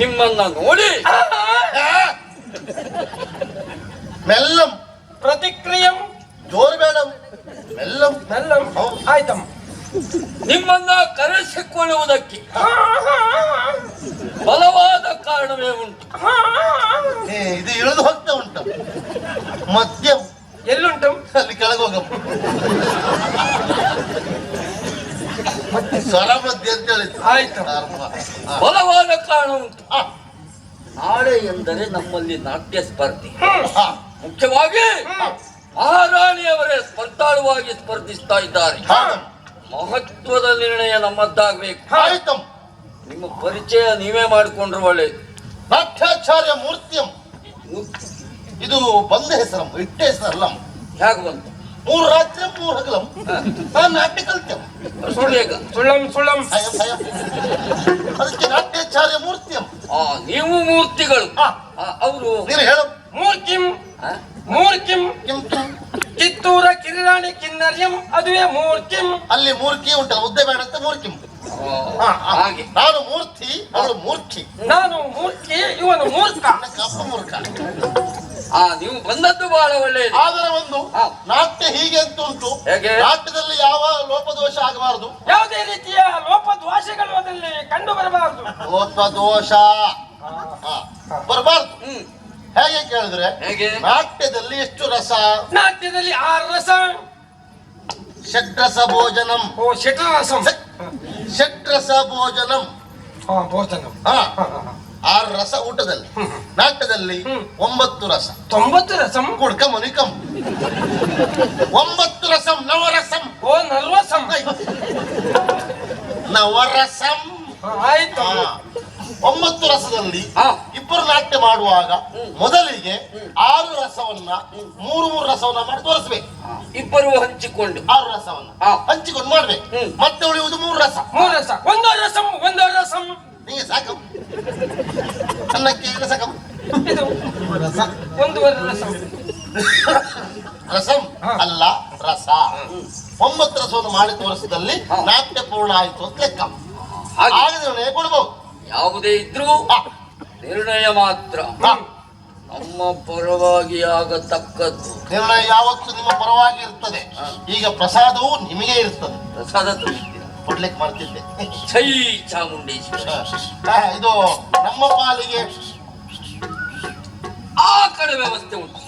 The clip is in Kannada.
ನಿಮ್ಮನ್ನ ನೋಡಿ ಮೆಲ್ಲಂ ಪ್ರತಿಕ್ರಿಯೆ ಜೋರು ಬೇಡ ಮೆಲ್ಲಂ ಮೆಲ್ಲಂ. ಆಯ್ತಮ್ಮ ನಿಮ್ಮನ್ನ ಕರೆಸಿಕೊಳ್ಳುವುದಕ್ಕೆ ಬಲವಾದ ಕಾರಣವೇ ಉಂಟು ಇದು ಇಳಿದು ಹೋಗ್ತಾ ಉಂಟು ಮದ್ಯ ಎಲ್ಲುಂಟು ಅಲ್ಲಿ ಕೆಳಗೆ ಅಂತ ಆಯ್ತು. ಬಲವಾದ ಕಾರಣ ಉಂಟು. ನಾಳೆ ಎಂದರೆ ನಮ್ಮಲ್ಲಿ ನಾಟ್ಯ ಸ್ಪರ್ಧೆ. ಮುಖ್ಯವಾಗಿ ಮಹಾರಾಣಿಯವರೇ ಸ್ಪರ್ಧಾಳುವಾಗಿ ಸ್ಪರ್ಧಿಸ್ತಾ ಇದ್ದಾರೆ. ಮಹತ್ವದ ನಿರ್ಣಯ ನಮ್ಮದ್ದಾಗಬೇಕು. ಆಯ್ತಂ. ನಿಮ್ಮ ಪರಿಚಯ ನೀವೇ ಮಾಡಿಕೊಂಡ್ರೆ ಒಳ್ಳೇದು. ನಾಟ್ಯಾಚಾರ್ಯ ಮೂರ್ತಿಯಂ. ಇದು ಬಂದ ಹೆಸರಮ್ಮ ಇಟ್ಟ ಹೆಸರಲ್ಲ ಹೇಗೆ ಬಂತು? ಮೂರು ರಾತ್ರಿ ಮೂರು ಹಗಲಂ. ನಾನು ನಾಟ್ಯ ಕಲ್ತೇವ ಸುಳ್ಳೇಗ ಸುಳ್ಳಂ ಸುಳ್ಳಂ. ಭಯಂ ಭಯಂ ಅದಕ್ಕೆ ನಾಟ್ಯಾಚಾರ್ಯ ಮೂರ್ತಿಯಂ ಆ ನೀವು ಮೂರ್ತಿಗಳು. ಹಾ. ಅವರು? ನೀನು ಹೇಳು. ಮೂರ್ತಿಂ ಮೂರ್ತಿಂ. ಕಿಂ ಕಿಂ. ಕಿತ್ತೂರ ಕಿರಿರಾಣಿ ಕಿನ್ನರ್ಯಂ ಅದುವೇ ಮೂರ್ತಿಂ. ಅಲ್ಲಿ ಮೂರ್ಖಿ ಉಂಟಲ್ಲ ಉದ್ದೆ ಬೇಡ ಅಂತ ಮೂರ್ಖಿ ಹಾ, ಹಾ. ಹಾಗೆ. ನಾನು ಮೂರ್ತಿ ಅವಳು ಮೂರ್ಖಿ ನಾನು ಮೂರ್ತಿ ಇವನು ಮೂರ್ಖ. ನನ್ನ ಕಪ್ಪ ಮೂರ್ಖ. ಆ ನೀವು ಬಂದದ್ದು ಬಹಳ ಒಳ್ಳೆಯದು. ಆದರೆ ಒಂದು. ನಾಟ್ಯ ಹೀಗೆ ಅಂತ ಉಂಟು. ಹೇಗೆ? ನಾಟ್ಯದಲ್ಲಿ ಯಾವ ಲೋಪದೋಷ ಆಗಬಾರದು? ಯಾವುದೇ ರೀತಿಯ ಲೋಪದೋಷಗಳು ಅದರಲ್ಲಿ ಕಂಡು ಬರಬಾರದು ಲೋಪದೋಷ. ಹಾ, ಬರಬಾರದು. ಹೇಗೆ ಕೇಳಿದ್ರೆ ಹೇಗೆ? ನಾಟ್ಯದಲ್ಲಿ ಎಷ್ಟು ರಸ? ನಾಟ್ಯದಲ್ಲಿ ಆ ರಸ. ಷಟ್ರಸ ಭೋಜನಂ. ಓ ಶಟರಸಂ ಷಟ್ರಸ ಭೋಜನಂ. ಹಾ ಭೋಜನಂ. ಹಾ. ಆರು ರಸ ಊಟದಲ್ಲಿ ನಾಟ್ಯದಲ್ಲಿ ಒಂಬತ್ತು ರಸ. ತೊಂಬತ್ತು ರಸಂ? ಕುಡ್ಕ ಮುನಿಕಂ. ಒಂಬತ್ತು ರಸಂ ನವರಸಂ. ಓ ನಲ್ವಸಂ. ನವರಸಂ. ಆಯ್ತು. ಒಂಬತ್ತು ರಸದಲ್ಲಿ. ಇಬ್ಬರು ನಾಟ್ಯ ಮಾಡುವಾಗ ಮೊದಲಿಗೆ ಆರು ರಸವನ್ನ ಮೂರು ಮೂರು ರಸವನ್ನ ಮಾಡಿ ತೋರಿಸ್ಬೇಕು. ಇಬ್ಬರು ಹಂಚಿಕೊಂಡು. ಆರು ರಸವನ್ನ. ಹಂಚಿಕೊಂಡು ಮಾಡ್ಬೇಕು. ಮತ್ತೆ ಉಳಿಯುವುದು ಮೂರು ರಸ. ಮೂರು ರಸ ಒಂದು ರಸಂ ಒಂದು ರಸಂ ನಿಂಗೆ ಸಾಕಂ ಅನ್ನಕ್ಕೆ ರಸ ರಸ. ಒಂದೂವರೆ ರಸಂ. ರಸಂ ಅಲ್ಲ ರಸ. ಒಂಬತ್ತು ರಸವನ್ನು ಮಾಡಿ ತೋರಿಸಿದಲ್ಲಿ. ನಾಟ್ಯ ಪೂರ್ಣ ಆಯಿತು ಅಂತ ಲೆಕ್ಕ. ಹಾಗೆ. ನಿರ್ಣಯ ಕೊಡ್ಬೋದು. ಯಾವುದೇ ಇದ್ರೂ ನಿರ್ಣಯ ಮಾತ್ರ. ನಮ್ಮ ಪರವಾಗಿ ಆಗತಕ್ಕದ್ದು. ನಿರ್ಣಯ ಯಾವತ್ತು ನಿಮ್ಮ ಪರವಾಗಿ ಇರ್ತದೆ. ಈಗ ಪ್ರಸಾದವು ನಿಮಗೆ ಇರ್ತದೆ. ಪ್ರಸಾದ. ಕೊಡ್ಲಿಕ್ಕೆ ಮಾಡ್ತಿದ್ದೆ ಜೈ ಚಾಮುಂಡೇಶ್ವರಿ ಆ, ಇದು ನಮ್ಮ ಪಾಲಿಗೆ ಆ ಕಡೆ ವ್ಯವಸ್ಥೆ ಉಂಟು.